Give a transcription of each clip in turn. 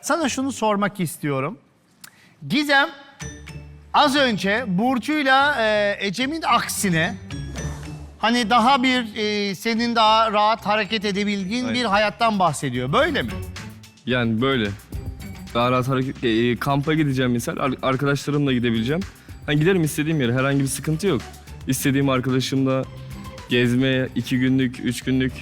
sana şunu sormak istiyorum. Gizem az önce Burcu'yla e, Ecem'in aksine hani daha bir e, senin daha rahat hareket edebildiğin Aynen. bir hayattan bahsediyor. Böyle mi? Yani böyle. Daha rahat hareket... e, e, kampa gideceğim misal. ar- arkadaşlarımla gidebileceğim. Hani giderim istediğim yere. Herhangi bir sıkıntı yok. İstediğim arkadaşımla gezmeye iki günlük, üç günlük.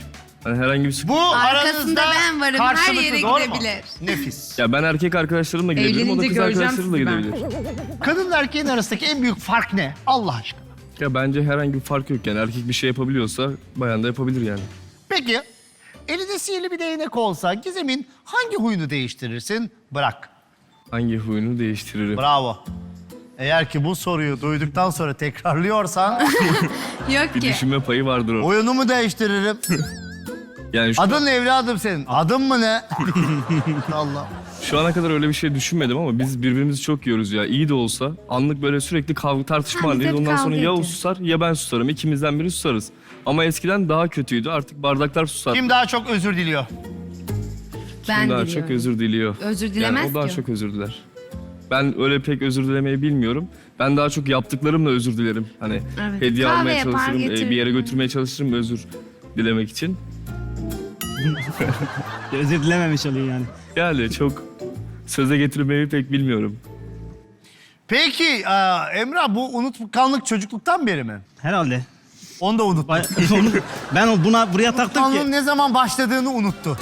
Hani herhangi bir sıkıntı... Bu Arkasında aranızda ben varım, her karşılıklı, yere doğru mu? gidebilir. Nefis. Ya ben erkek arkadaşlarımla gidebilirim. O da Evlenince kız göreceğim arkadaşlarıyla sizi ben. gidebilir. Kadınla erkeğin arasındaki en büyük fark ne? Allah aşkına. Ya bence herhangi bir fark yok yani. Erkek bir şey yapabiliyorsa bayan da yapabilir yani. Peki elinde sihirli bir değnek olsa Gizem'in hangi huyunu değiştirirsin? Bırak. Hangi huyunu değiştiririm? Bravo. Eğer ki bu soruyu duyduktan sonra tekrarlıyorsan Yok Bir ki. düşünme payı vardır o. oyunumu değiştiririm. Yani şu, Adın ne evladım senin? Adın mı ne? Allah. şu ana kadar öyle bir şey düşünmedim ama biz birbirimizi çok yiyoruz ya. İyi de olsa anlık böyle sürekli kavga tartışma Ha, biz halindeyiz. hep Ondan sonra kavga ya o ediyoruz. susar ya ben susarım. İkimizden biri susarız. Ama eskiden daha kötüydü. Artık bardaklar susar. Kim daha çok özür diliyor? Ben Kim daha diliyorum. çok özür diliyor. Özür Yani dilemez o daha ki. çok özür diler. Ben öyle pek özür dilemeyi bilmiyorum. Ben daha çok yaptıklarımla özür dilerim. Hani Evet. hediye Kahve almaya yapar, çalışırım, e, bir yere götürmeye çalışırım özür dilemek için. Özür dilememiş oluyor yani. Yani çok söze getirmeyi pek bilmiyorum. Peki e, Emrah bu unutkanlık çocukluktan beri mi? Herhalde. Onu da unuttu. Onu- ben o- buna buraya taktım Unutkanlığın ki ne zaman başladığını unuttu.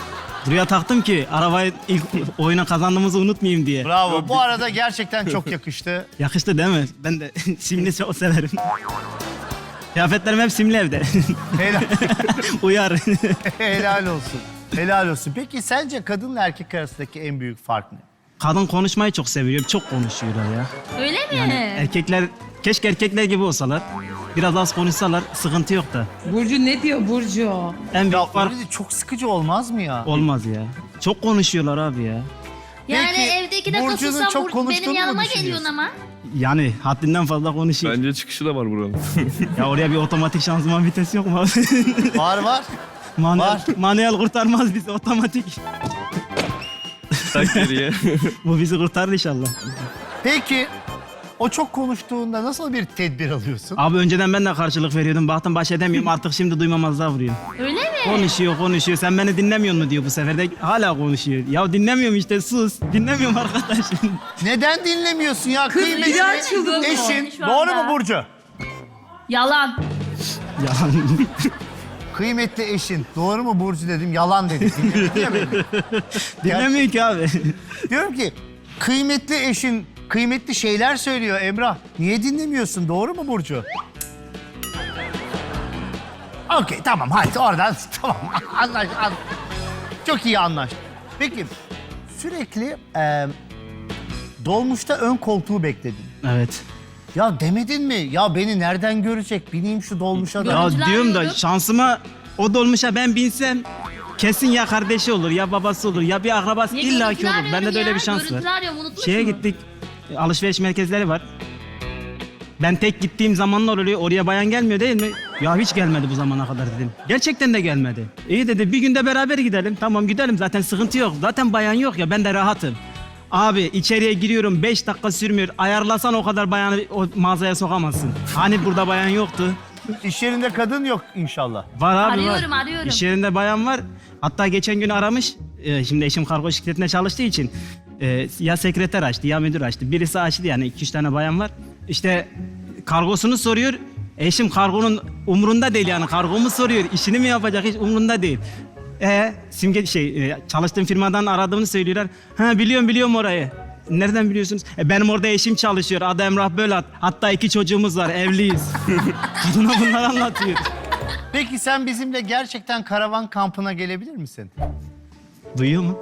buraya taktım ki arabayı ilk oyuna kazandığımızı unutmayayım diye. Bravo. Bu arada gerçekten çok yakıştı. Yakıştı değil mi? Ben de simli çok severim. Kıyafetlerim hep simli evde. Helal, Uyar. helal olsun. Helal olsun. Peki sence kadınla erkek arasındaki en büyük fark ne? Kadın konuşmayı çok seviyor. Çok konuşuyorlar ya. Öyle mi? Yani erkekler keşke erkekler gibi olsalar. Biraz az konuşsalar sıkıntı yok da. Burcu ne diyor Burcu? En büyük Ya fark öyle de çok sıkıcı olmaz mı ya? olmaz ya. Çok konuşuyorlar abi ya. Yani Peki, evde iki dakika Burcu'nun çok Burcu konuştuğunu benim mu yanıma düşünüyorsun? geliyorsun ama. Yani haddinden fazla konuşuyor. Bence çıkışı da var buranın. Ya oraya bir otomatik şanzıman vitesi yok mu abi? Var var. manuel, Var. manuel kurtarmaz bizi otomatik. Tak geriye. Bu bizi kurtarır inşallah. Peki o çok konuştuğunda nasıl bir tedbir alıyorsun? Abi önceden ben de karşılık veriyordum. Baktım baş edemiyorum artık şimdi duymamazlığa vuruyor. Öyle? Konuşuyor konuşuyor. Sen beni dinlemiyor mu diyor bu sefer de hala konuşuyor. Ya dinlemiyorum işte sus. Dinlemiyorum arkadaş. Neden dinlemiyorsun ya? Kıymetli eşin. Şu Doğru anda. mu Burcu? Yalan. ya, Kıymetli eşin. Doğru mu Burcu dedim. Yalan dedi. Dinlemedi dinlemiyor ki abi. Diyorum ki kıymetli eşin kıymetli şeyler söylüyor Emrah. Niye dinlemiyorsun? Doğru mu Burcu? Okey tamam hadi oradan tamam anlaş, an- Çok iyi anlaştık. Peki sürekli e, dolmuşta ön koltuğu bekledin. evet. Ya demedin mi? Ya beni nereden görecek? Bineyim şu dolmuşa da. Ya diyorum da şansıma o dolmuşa ben binsem kesin ya kardeşi olur ya babası olur ya bir akrabası Niye illa ki görüntüler olur. Bende de öyle bir şans var. Şeye gittik. e, Alışveriş merkezleri var. Ben tek gittiğim zamanlar oluyor. Oraya bayan gelmiyor değil mi? Ya hiç gelmedi bu zamana kadar dedim. Gerçekten de gelmedi. İyi dedi bir günde beraber gidelim. Tamam gidelim zaten sıkıntı yok. Zaten bayan yok ya ben de rahatım. Abi içeriye giriyorum 5 dakika sürmüyor. Ayarlasan o kadar bayanı o mağazaya sokamazsın. Hani burada bayan yoktu. İş yerinde kadın yok inşallah. Var abi Arıyorum, var. arıyorum. İş yerinde bayan var. Hatta geçen gün aramış. Ee, şimdi eşim kargo şirketinde çalıştığı için e, ya sekreter açtı ya müdür açtı. Birisi açtı yani iki üç tane bayan var. İşte kargosunu soruyor. Eşim kargonun umrunda değil yani kargomu soruyor. İşini mi yapacak hiç umrunda değil. E simge şey e, çalıştığım firmadan aradığını söylüyorlar. Ha biliyorum biliyorum orayı. Nereden biliyorsunuz? E, benim orada eşim çalışıyor. Adı Emrah Bölat. Hatta iki çocuğumuz var. Evliyiz. Kadına bunları anlatıyor. Peki sen bizimle gerçekten karavan kampına gelebilir misin? Duyuyor mu?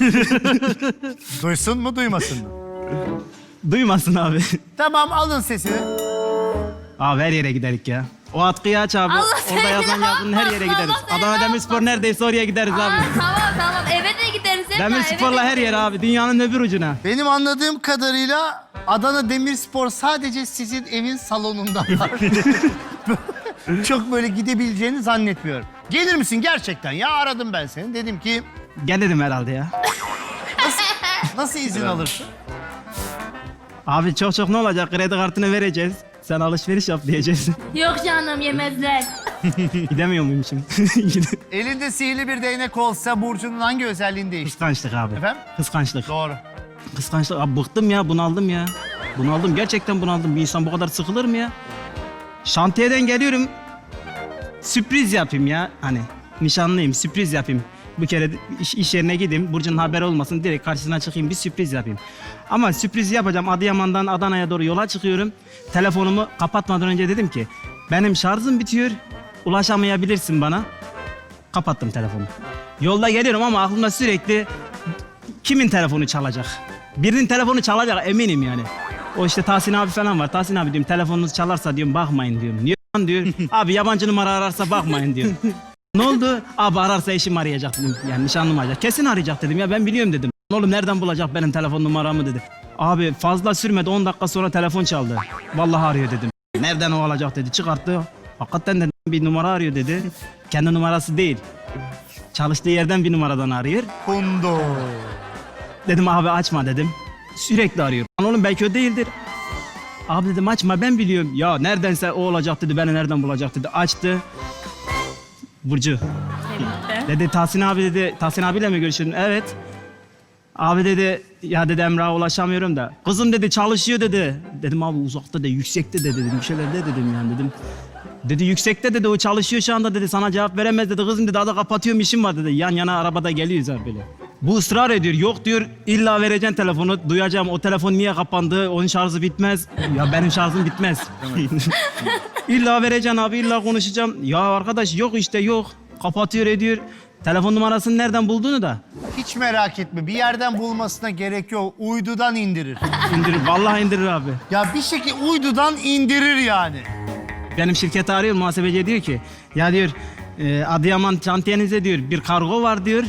Duysun mu duymasın mı? Duymasın abi. Tamam alın sesini. Abi her yere giderik ya. O atkıyı aç abi. Allah Orada seni yazan yazının her yere yapmasın, gideriz. Allah seni Adana Demirspor neredeyse oraya gideriz Aa, abi. tamam tamam eve de gideriz. Eve Demirspor'la de her yere abi. Dünyanın öbür ucuna. Benim anladığım kadarıyla Adana Demirspor sadece sizin evin salonunda var. Çok böyle gidebileceğini zannetmiyorum. Gelir misin gerçekten? Ya aradım ben seni. Dedim ki Gelirim herhalde ya. Nasıl izin alırsın? Abi çok çok ne olacak? Kredi kartını vereceğiz. Sen alışveriş yap diyeceğiz. Yok canım yemezler. Gidemiyor muymuşum? Elinde sihirli bir değnek olsa Burcu'nun hangi özelliğini değiştirir? Kıskançlık abi. Efendim? Kıskançlık. Doğru. Kıskançlık. Abi bıktım ya, bunaldım ya. Bunaldım, gerçekten bunaldım. Bir insan bu kadar sıkılır mı ya? Şantiyeden geliyorum. Sürpriz yapayım ya. Hani nişanlıyım, sürpriz yapayım. Bu kere iş, iş yerine gideyim. Burcu'nun haberi olmasın. Direkt karşısına çıkayım, bir sürpriz yapayım. Ama sürprizi yapacağım. Adıyaman'dan Adana'ya doğru yola çıkıyorum. Telefonumu kapatmadan önce dedim ki... Benim şarjım bitiyor. Ulaşamayabilirsin bana. Kapattım telefonu. Yolda geliyorum ama aklımda sürekli kimin telefonu çalacak? Birinin telefonu çalacak eminim yani. O işte Tahsin abi falan var. Tahsin abi diyorum telefonunuz çalarsa diyorum bakmayın diyorum. Niye lan diyor. abi yabancı numara ararsa bakmayın diyor. ne oldu? Abi ararsa eşim arayacak dedim. Yani nişanlım arayacak. Kesin arayacak dedim ya ben biliyorum dedim. Oğlum nereden bulacak benim telefon numaramı dedi. Abi fazla sürmedi 10 dakika sonra telefon çaldı. Vallahi arıyor dedim. Nereden o alacak dedi. Çıkarttı. Hakikaten de bir numara arıyor dedi. Kendi numarası değil. Çalıştığı yerden bir numaradan arıyor. Kundo. Dedim abi açma dedim. Sürekli arıyor. Lan oğlum belki o değildir. Abi dedim açma ben biliyorum. Ya neredense o olacak dedi. Beni nereden bulacak dedi. Açtı. Burcu. Dedi Tahsin abi dedi. Tahsin abiyle mi görüşüyordun? Evet. Abi dedi ya dedi Emrah'a ulaşamıyorum da. Kızım dedi çalışıyor dedi. Dedim abi uzakta de yüksekte de dedim. Bir şeyler de dedim yani dedim. Dedi yüksekte dedi o çalışıyor şu anda dedi sana cevap veremez dedi. Kızım dedi hadi kapatıyorum işim var dedi. Yan yana arabada geliyoruz abi böyle. Bu ısrar ediyor. Yok diyor illa vereceksin telefonu. Duyacağım o telefon niye kapandı? Onun şarjı bitmez. Ya benim şarjım bitmez. illa vereceksin abi illa konuşacağım. Ya arkadaş yok işte yok. Kapatıyor ediyor. Telefon numarasını nereden bulduğunu da Hiç merak etme. Bir yerden bulmasına gerek yok. Uydudan indirir. indirir. Vallahi indirir abi. ya bir şekilde uydudan indirir yani. Benim şirketi arıyor muhasebeci diyor ki ya diyor e, Adıyaman şantiyenize diyor bir kargo var diyor.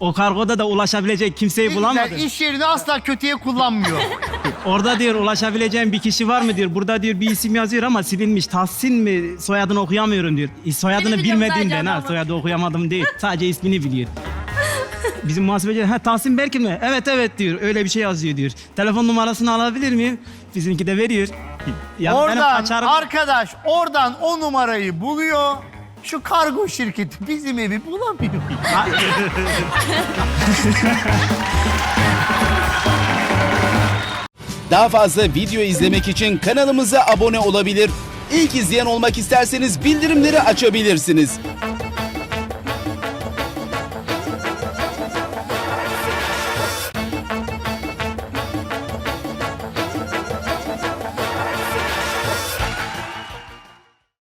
O kargoda da ulaşabilecek kimseyi bulamadı. güzel, iş yerini asla kötüye kullanmıyor. Orada diyor ulaşabileceğim bir kişi var mı diyor. Burada diyor bir isim yazıyor ama silinmiş. Tahsin mi? Soyadını okuyamıyorum diyor. E, Soyadını İsmini biliyorum bilmediğimden sadece ha. Soyadı okuyamadım değil. Sadece ismini biliyor. Bizim muhasebeci ha Tahsin Berkin mi? Evet evet diyor. Öyle bir şey yazıyor diyor. Telefon numarasını alabilir miyim? Bizimki de veriyor. Ya benim oradan kaçarım- arkadaş oradan o numarayı buluyor. Şu kargo şirketi bizim evi bulamıyor. Daha fazla video izlemek için kanalımıza abone olabilir. İlk izleyen olmak isterseniz bildirimleri açabilirsiniz.